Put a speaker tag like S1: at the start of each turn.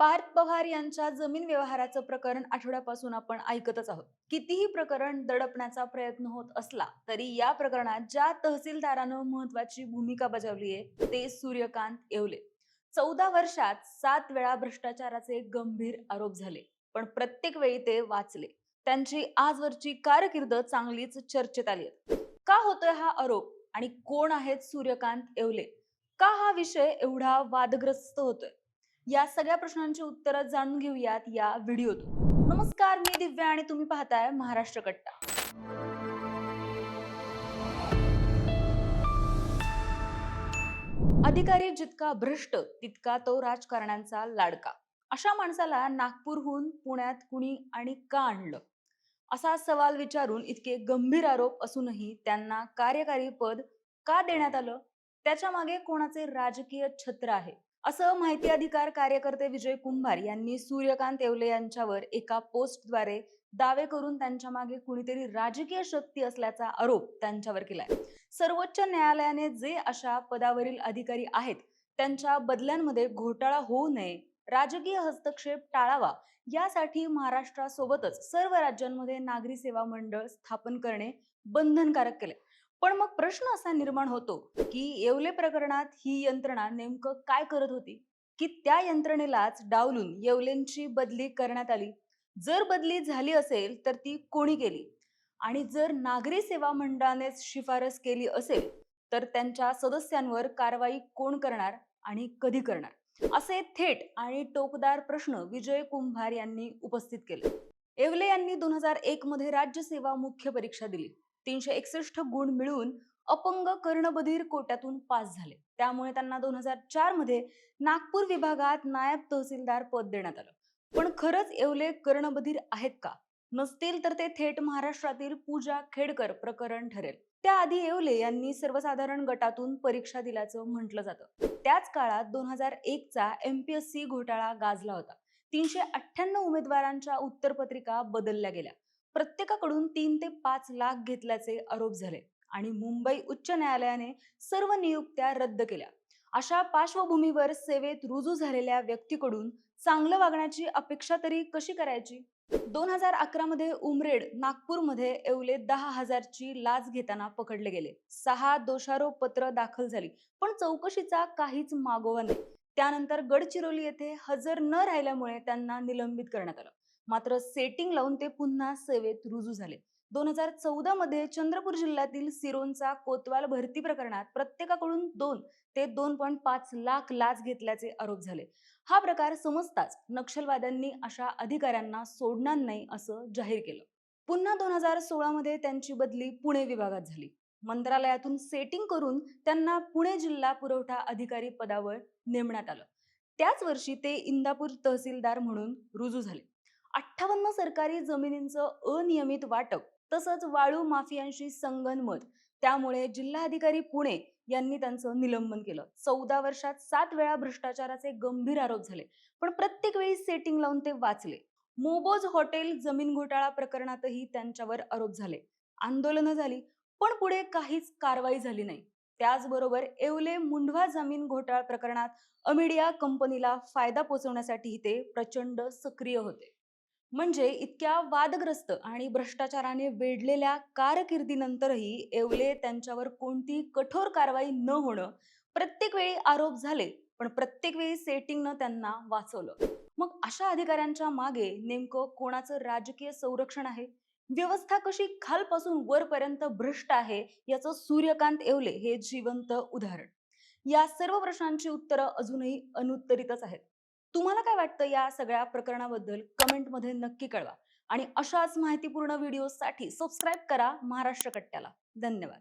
S1: पार्थ पवार यांच्या जमीन व्यवहाराचं प्रकरण आठवड्यापासून आपण ऐकतच आहोत. कितीही प्रकरण दडपण्याचा प्रयत्न होत असला तरी या प्रकरणात ज्या तहसीलदारानं महत्वाची भूमिका बजावली आहे ते सूर्यकांत येवले. चौदा वर्षात सात वेळा भ्रष्टाचाराचे गंभीर आरोप झाले पण प्रत्येक वेळी ते वाचले. त्यांची आजवरची कारकीर्द चांगलीच चर्चेत आली आहे. का होतोय हा आरोप आणि कोण आहेत सूर्यकांत येवले? का हा विषय एवढा वादग्रस्त होतोय? या सगळ्या प्रश्नांची उत्तरं जाणून घेऊयात या व्हिडिओतून. नमस्कार मी दिव्या आणि तुम्ही पाहताय महाराष्ट्र कट्टा. अधिकारी जितका भ्रष्ट तितका तो राजकारण्यांचा लाडका. अशा माणसाला नागपूरहून पुण्यात कुणी आणि का आणलं? असा सवाल विचारून इतके गंभीर आरोप असूनही त्यांना कार्यकारी पद का देण्यात आलं? त्याच्यामागे कोणाचे राजकीय छत्र आहे? असं माहिती अधिकार कार्यकर्ते विजय कुंभार यांनी सूर्यकांत येवले यांच्यावर एका पोस्टद्वारे दावे करून त्यांच्या मागे कुणीतरी राजकीय शक्ती असल्याचा आरोप त्यांच्यावर केलाय. सर्वोच्च न्यायालयाने जे अशा पदावरील अधिकारी आहेत त्यांच्या बदल्यांमध्ये घोटाळा होऊ नये राजकीय हस्तक्षेप टाळावा यासाठी महाराष्ट्रासोबतच सर्व राज्यांमध्ये नागरी सेवा मंडळ स्थापन करणे बंधनकारक केले पण मग प्रश्न असा निर्माण होतो की येवले प्रकरणात ही यंत्रणा नेमकं काय करत होती? की त्या यंत्रणेलाच डावलून येवलेंची बदली करण्यात आली. जर बदली झाली असेल तर ती कोणी केली? आणि जर नागरी सेवा मंडळानेच शिफारस केली असेल तर त्यांच्या सदस्यांवर कारवाई कोण करणार आणि कधी करणार? असे थेट आणि टोकदार प्रश्न विजय कुंभार यांनी उपस्थित केले. येवले यांनी दोन हजार एक मध्ये राज्यसेवा मुख्य परीक्षा दिली. तीनशे एकसष्ट गुण मिळवून अपंग कर्णबधीर कोट्यातून पास झाले. त्यामुळे त्यांना दोन हजार चारमध्ये नागपूर विभागात नायब तहसीलदार पद देण्यात आलं. पण खरंच एवले कर्णबधीर आहेत का? नसतील तर ते थेट महाराष्ट्रातील पूजा खेडकर प्रकरण ठरेल. त्याआधी येवले यांनी सर्वसाधारण गटातून परीक्षा दिल्याचं म्हटलं जातं. त्याच काळात दोन हजार एकचा एमपीएससी घोटाळा गाजला होता. तीनशे अठ्ठ्याण्णव उमेदवारांच्या उत्तरपत्रिका बदलल्या गेल्या. प्रत्येकाकडून तीन ते पाच लाख घेतल्याचे आरोप झाले आणि मुंबई उच्च न्यायालयाने सर्व नियुक्त्या रद्द केल्या. अशा पार्श्वभूमीवर सेवेत रुजू झालेल्या व्यक्तीकडून चांगलं वागण्याची अपेक्षा तरी कशी करायची? दोन हजार अकरा मध्ये उमरेड नागपूरमध्ये एवले दहा हजारची लाच घेताना पकडले गेले. सहा दोषारोप पत्र दाखल झाली पण चौकशीचा काहीच मागोवा नाही. त्यानंतर गडचिरोली येथे हजर न राहिल्यामुळे त्यांना निलंबित करण्यात आलं. मात्र सेटिंग लावून ते पुन्हा सेवेत रुजू झाले. दोन हजार चौदा मध्ये चंद्रपूर जिल्ह्यातील सिरोंचा कोतवाल भरती प्रकरणात प्रत्येकाकडून दोन ते दोन पॉईंट पाच लाख लाच घेतल्याचे आरोप झाले. हा प्रकार समजताच नक्षलवाद्यांनी अशा अधिकाऱ्यांना सोडणार नाही असं जाहीर केलं. पुन्हा दोन हजार सोळा मध्ये त्यांची बदली पुणे विभागात झाली. मंत्रालयातून सेटिंग करून त्यांना पुणे जिल्हा पुरवठा अधिकारी पदावर नेमण्यात आलं. त्याच वर्षी ते इंदापूर तहसीलदार म्हणून रुजू झाले. अठ्ठावन्न सरकारी जमिनींचं अनियमित वाटप तसंच वाळू माफियांशी संगनमत त्यामुळे जिल्हाधिकारी पुणे यांनी त्यांचं निलंबन केलं. चौदा वर्षात सात वेळा भ्रष्टाचाराचे गंभीर आरोप झाले पण प्रत्येक वेळी सेटिंग लावून ते वाचले. मोबोज हॉटेल जमीन घोटाळा प्रकरणातही त्यांच्यावर आरोप झाले. आंदोलनं झाली पण पुढे काहीच कारवाई झाली नाही. त्याचबरोबर एवले मुंढवा जमीन घोटाळा प्रकरणात अमिडिया कंपनीला फायदा पोचवण्यासाठी ते प्रचंड सक्रिय होते. म्हणजे इतक्या वादग्रस्त आणि भ्रष्टाचाराने वेढलेल्या कारकिर्दीनंतरही एवले त्यांच्यावर कोणती कठोर कारवाई न होणं प्रत्येक वेळी आरोप झाले पण प्रत्येक वेळी सेटिंगनं त्यांना वाचवलं. मग अशा अधिकाऱ्यांच्या मागे नेमकं कोणाचं राजकीय संरक्षण आहे? व्यवस्था कशी खालपासून वरपर्यंत भ्रष्ट आहे याचं सूर्यकांत येवले हे जिवंत उदाहरण. या सर्व प्रश्नांची उत्तरं अजूनही अनुत्तरितच आहेत. तुम्हाला काय वाटतं या सगळ्या प्रकरणाबद्दल कमेंटमध्ये नक्की कळवा. आणि अशाच माहितीपूर्ण व्हिडिओसाठी सबस्क्राईब करा महाराष्ट्र कट्ट्याला. धन्यवाद.